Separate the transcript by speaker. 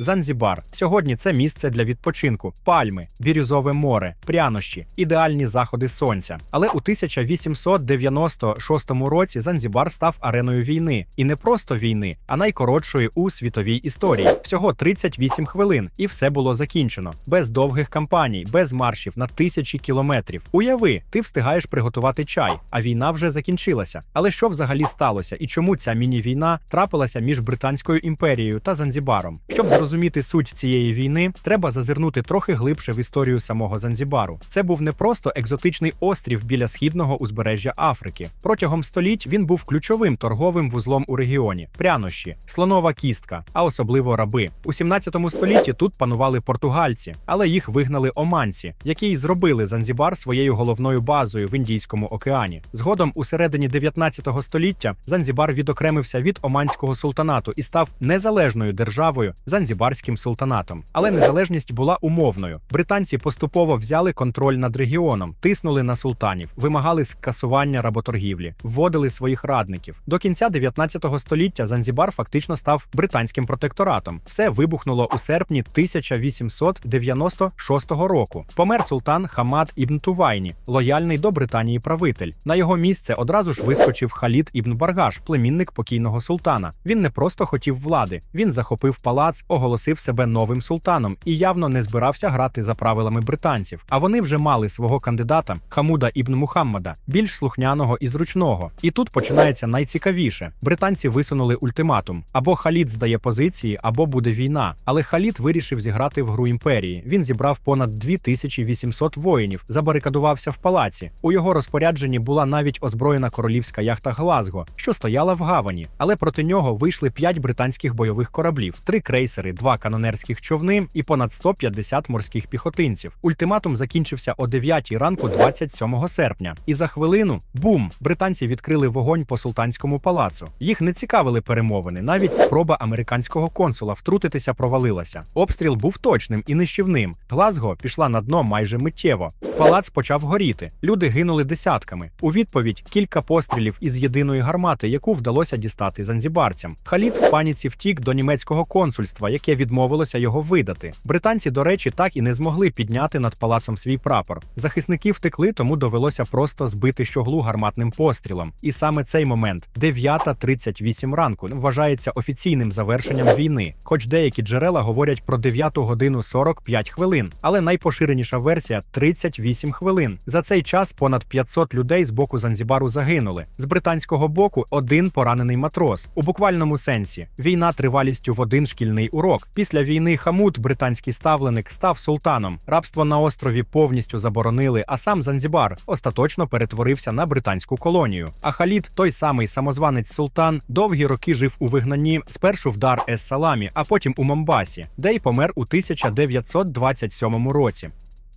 Speaker 1: Занзібар. Сьогодні це місце для відпочинку, пальми, бірюзове море, прянощі, ідеальні заходи сонця. Але у 1896 році Занзібар став ареною війни, і не просто війни, а найкоротшої у світовій історії. Всього 38 хвилин, і все було закінчено. Без довгих кампаній, без маршів на тисячі кілометрів. Уяви, ти встигаєш приготувати чай, а війна вже закінчилася. Але що взагалі сталося і чому ця міні-війна трапилася між Британською імперією та Занзібаром? Щоб зрозуміти суть цієї війни, треба зазирнути трохи глибше в історію самого Занзібару. Це був не просто екзотичний острів біля східного узбережжя Африки. Протягом століть він був ключовим торговим вузлом у регіоні: прянощі, слонова кістка, а особливо раби. У 17 столітті тут панували португальці, але їх вигнали оманці, які й зробили Занзібар своєю головною базою в Індійському океані. Згодом, у середині 19 століття, Занзібар відокремився від Оманського султанату і став незалежною державою Занзібарським султанатом. Але незалежність була умовною. Британці поступово взяли контроль над регіоном, тиснули на султанів, вимагали скасування работоргівлі, вводили своїх радників. До кінця 19 століття Занзібар фактично став британським протекторатом. Все вибухнуло у серпні 1896 року. Помер султан Хамад ібн Тувайні, лояльний до Британії правитель. На його місце одразу ж вискочив Халід ібн Баргаш, племінник покійного султана. Він не просто хотів влади, він захопив палац, оголосив себе новим султаном і явно не збирався грати за правилами британців. А вони вже мали свого кандидата Хамуда ібн Мухаммада, більш слухняного і зручного. І тут починається найцікавіше: британці висунули ультиматум: або Халід здає позиції, або буде війна. Але Халід вирішив зіграти в гру імперії. Він зібрав понад 2800 воїнів, забарикадувався в палаці. У його розпорядженні була навіть озброєна королівська яхта Глазго, що стояла в гавані. Але проти нього вийшли 5 британських бойових кораблів, три крейсери, два канонерських човни і понад 150 морських піхотинців. Ультиматум закінчився о 9 ранку, 27 серпня. І за хвилину бум! Британці відкрили вогонь по султанському палацу. Їх не цікавили перемовини. Навіть спроба американського консула втрутитися провалилася. Обстріл був точним і нищівним. Глазго пішла на дно майже миттєво. Палац почав горіти. Люди гинули десятками. У відповідь кілька пострілів із єдиної гармати, яку вдалося дістати занзібарцям. Халід в паніці втік до німецького консульства, яке відмовилося його видати. Британці, до речі, так і не змогли підняти над палацом свій прапор. Захисники втекли, тому довелося просто збити щоглу гарматним пострілом. І саме цей момент, 9.38 ранку, вважається офіційним завершенням війни. Хоч деякі джерела говорять про 9 годину 45 хвилин, але найпоширеніша версія 38 хвилин. За цей час понад 500 людей з боку Занзібару загинули. З британського боку один поранений матрос. У буквальному сенсі війна тривалістю в один шкільний урок. Після війни Хамут, британський ставленик, став султаном. Рабство на острові повністю заборонили, а сам Занзібар остаточно перетворився на британську колонію. А Халід, той самий самозванець султан, довгі роки жив у вигнанні спершу в Дар ес Саламі, а потім у Момбасі, де й помер у 1927 році.